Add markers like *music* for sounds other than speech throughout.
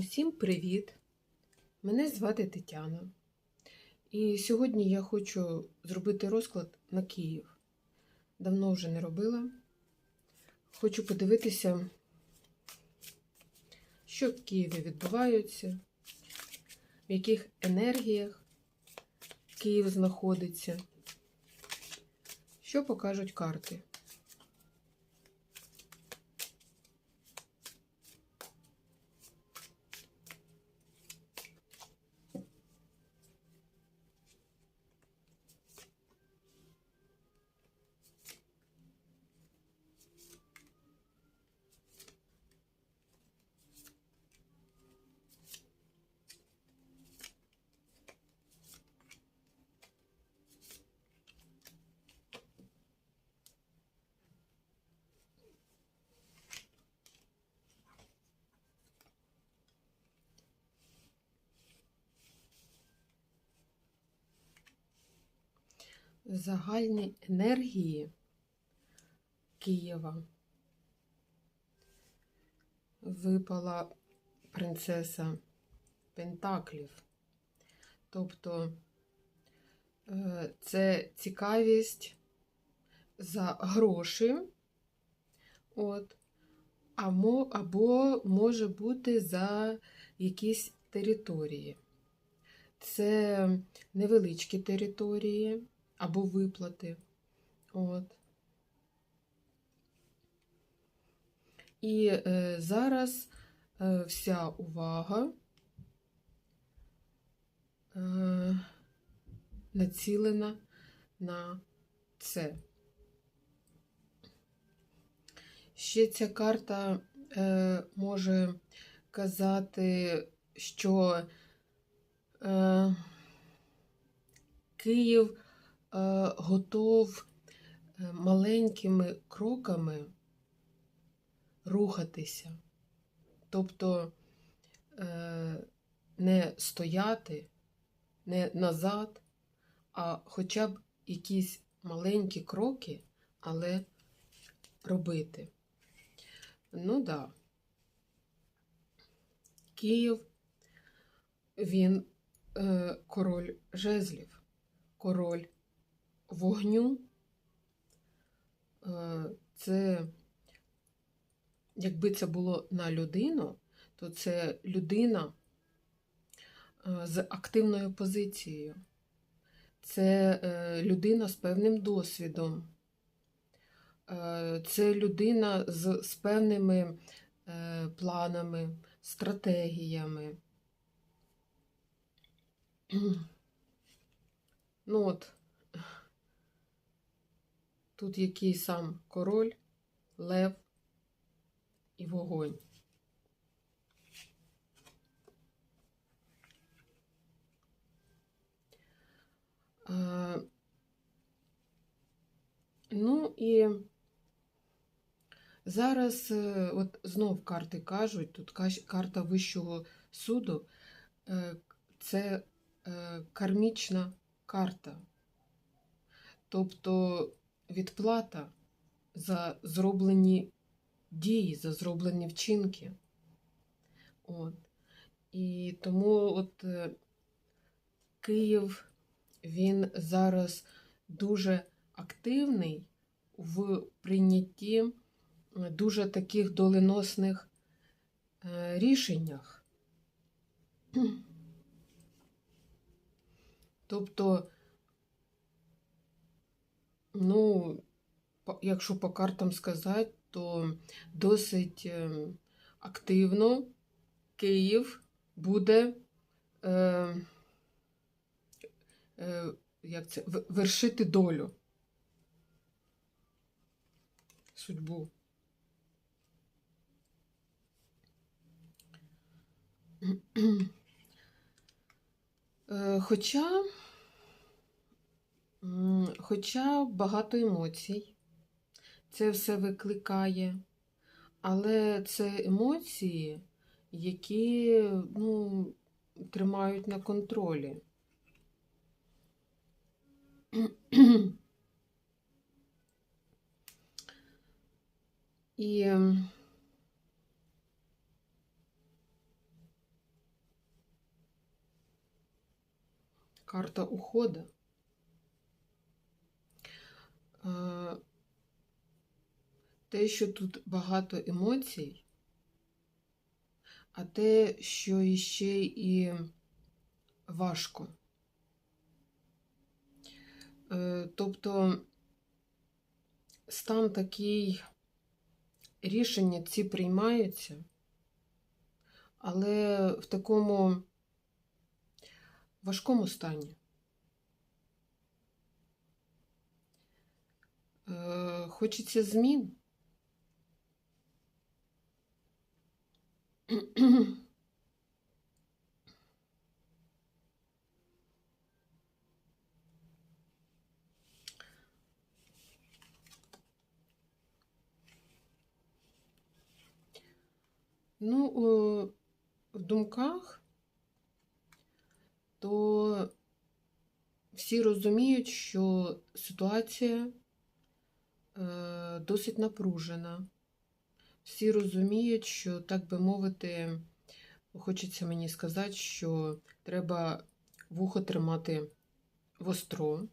Усім привіт! Мене звати Тетяна. І сьогодні я хочу зробити розклад на Київ. Давно вже не робила. Хочу подивитися, що в Києві відбувається, в яких енергіях Київ знаходиться, що покажуть карти. Загальні енергії Києва випала принцеса Пентаклів. Тобто е, це цікавість за гроші, от, або, або може бути за якісь території. Це невеличкі території або виплати. От. І е, зараз е, вся увага е, націлена на це. Ще ця карта е, може казати, що е, Київ готов е, маленькими кроками рухатися. Тобто е, не стояти, не назад, а хоча б якісь маленькі кроки, але робити. Ну да. Київ, він е, король жезлів, король вогню. Е, це, якби це було на людину, то це людина е, з активною позицією. Це е, людина з певним досвідом. Це людина з, з певними планами, стратегіями. *clears throat* Ну от, тут який сам король, лев і вогонь. Ну і зараз, е, от знов карти кажуть, тут карта Вищого суду, е, це е, кармічна карта. Тобто відплата за зроблені дії, за зроблені вчинки. От. І тому от е, Київ, він зараз дуже активний в прийнятті е, дуже таких доленосних е, рішеннях. Тобто, ну, якщо по картам сказати, то досить е, активно Київ буде е, е, як це, вершити долю, судьбу. Е, Хоча, Хоча багато емоцій, це все викликає, але це емоції, які ну, тримають на контролі. І карта ухода. Е, Те, що тут багато емоцій, а те, що іще і важко. Е, Тобто стан такий, рішення ці приймаються, але в такому важкому стані. Е, Хочеться змін. *clears throat* Ну, в думках, то всі розуміють, що ситуація досить напружена. Всі розуміють, що, так би мовити, хочеться мені сказати, що треба вухо тримати востро.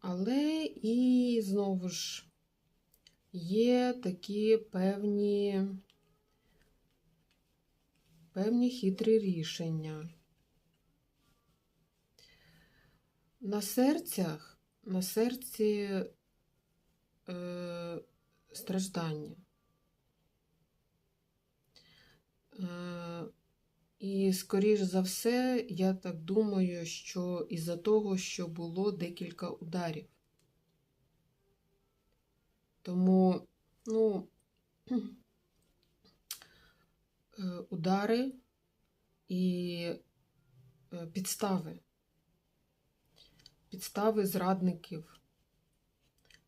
Але і знову ж є такі певні, певні хитрі рішення. На серцях, на серці е, страждання. Е, і, скоріш за все, я так думаю, що із-за того, що було декілька ударів. Тому, ну, *clears throat* е, удари і е, підстави. Підстави зрадників.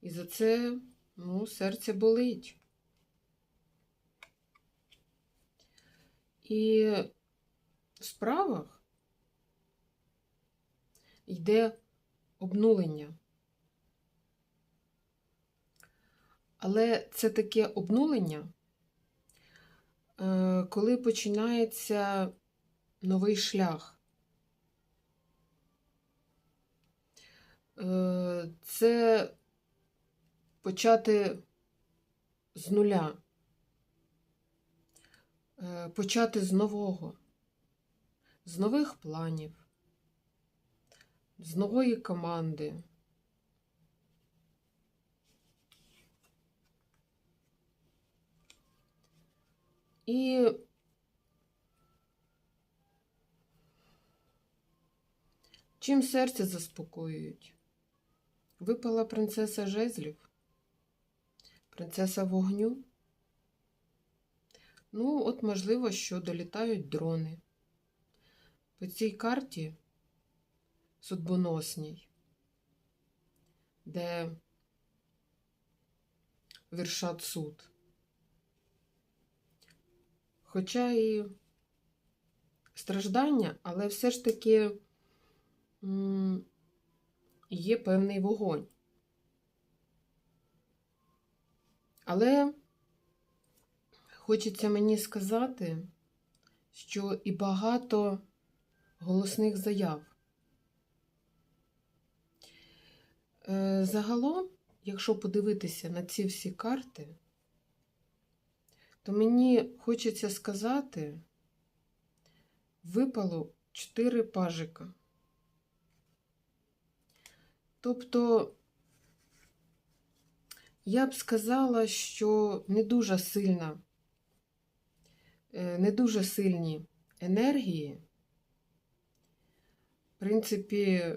І за це, ну, серце болить. І в справах йде обнулення. Але це таке обнулення, е, коли починається новий шлях. Це почати з нуля, Е, почати з нового з нових планів, з нової команди. І чим серце заспокоюють? Випала принцеса жезлів, принцеса вогню. Ну, от, можливо, що долітають дрони. По цій карті судьбоносній, де вершать суд. Хоча і страждання, але все ж таки є певний вогонь. Але хочеться мені сказати, що і багато голосних заяв. Е, Загалом, якщо подивитися на ці всі карти, то мені хочеться сказати, випало 4 пажика. Тобто, я б сказала, що не дуже сильна, е, не дуже сильні енергії. В принципі,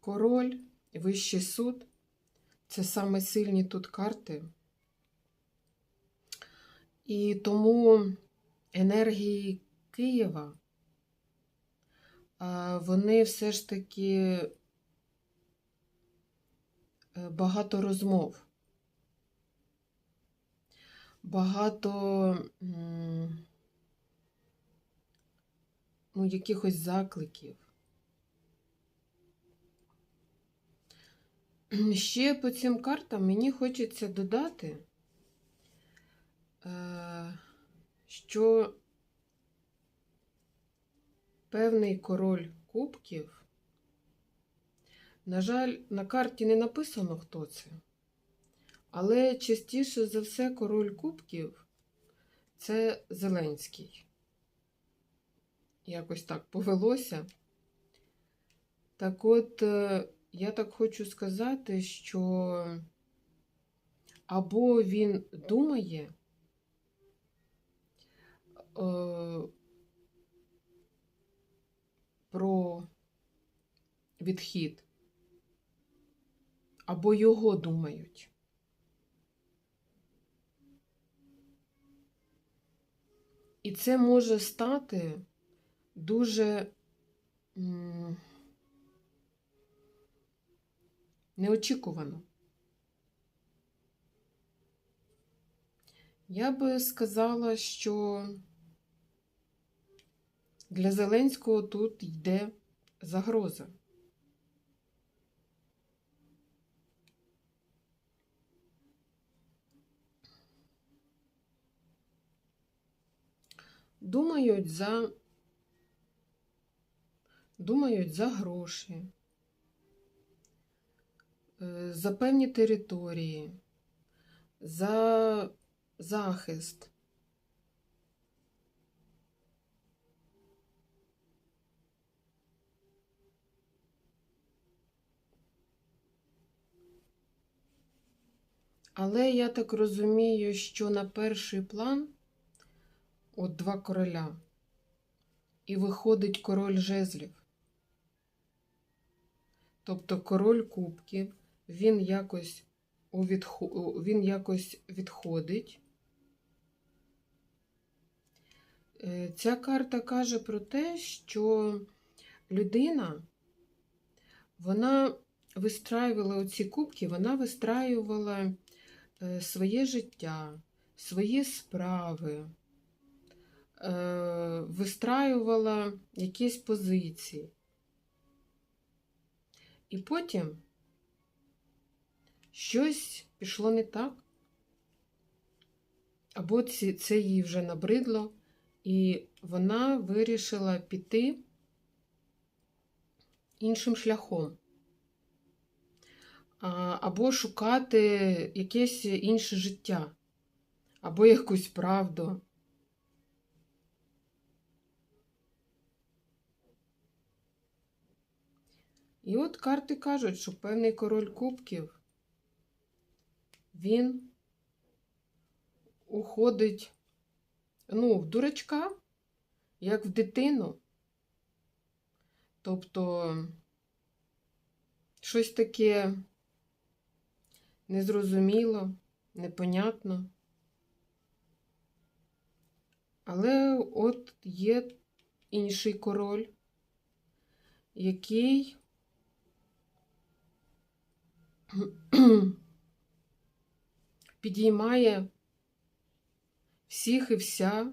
король, вищий суд це саме сильні тут карти. І тому енергії Києва, вони все ж таки е, багато розмов, багато ну, якихось закликів. ще по цим картам мені хочеться додати, е, що певний король кубків, на жаль, на карті не написано, хто це. Але частіше за все король кубків це Зеленський. Якось так повелося. Так от, е, я так хочу сказати, що або він думає е, про відхід, або його думають. І це може стати дуже неочікувано. Я би сказала, що для Зеленського тут йде загроза. Думають за думають за гроші, е, за певні території, за захист. Але я так розумію, що на перший план от два короля, і виходить король жезлів. Тобто король кубків, він якось, у відхо... він якось відходить. Е, Ця карта каже про те, що людина, вона вистраювала оці кубки, вона вистраювала своє життя, свої справи, е, вистраювала якісь позиції. І потім щось пішло не так, або це їй вже набридло, і вона вирішила піти іншим шляхом. Або шукати якесь інше життя, або якусь правду. І от карти кажуть, що певний король кубків, він уходить, ну, в дурачка, як в дитину. Тобто щось таке незрозуміло, непонятно. Але от є інший король, який *clears throat* підіймає всіх і вся.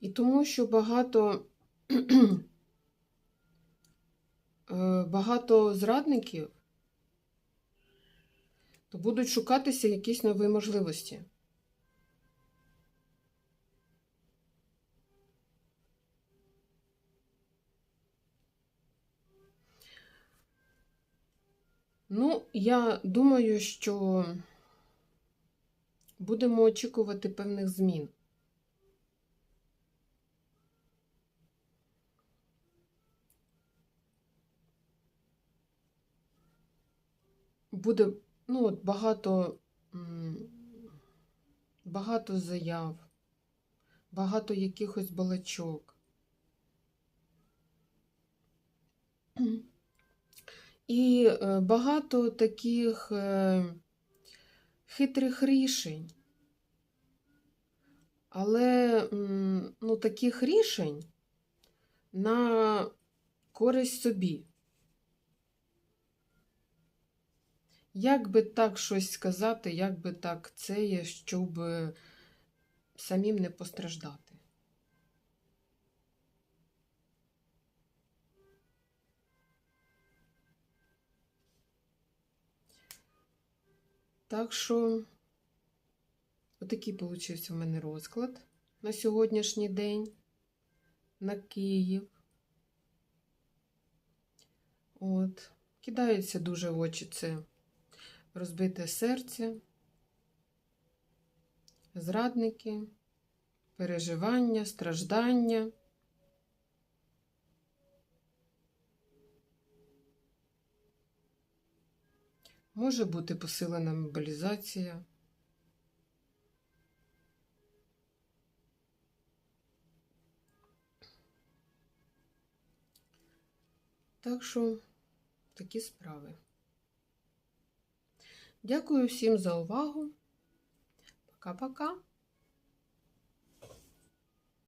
І тому, що багато, *clears throat* е, багато зрадників, то будуть шукатися якісь нові можливості. Ну, я думаю, що будемо очікувати певних змін. Буде ну, от багато, багато заяв, багато якихось балачок. *clears throat* І е, багато таких е, хитрих рішень. Але ну, таких рішень на користь собі. Як би так щось сказати, як би так це є, щоб самим не постраждати. Так що, отакий получився в мене розклад на сьогоднішній день на Київ. От. Кидається дуже в очі це розбите серце, зрадники, переживання, страждання. Може бути посилена мобілізація. Так що такі справи. Дякую всім за увагу. Пока-пока.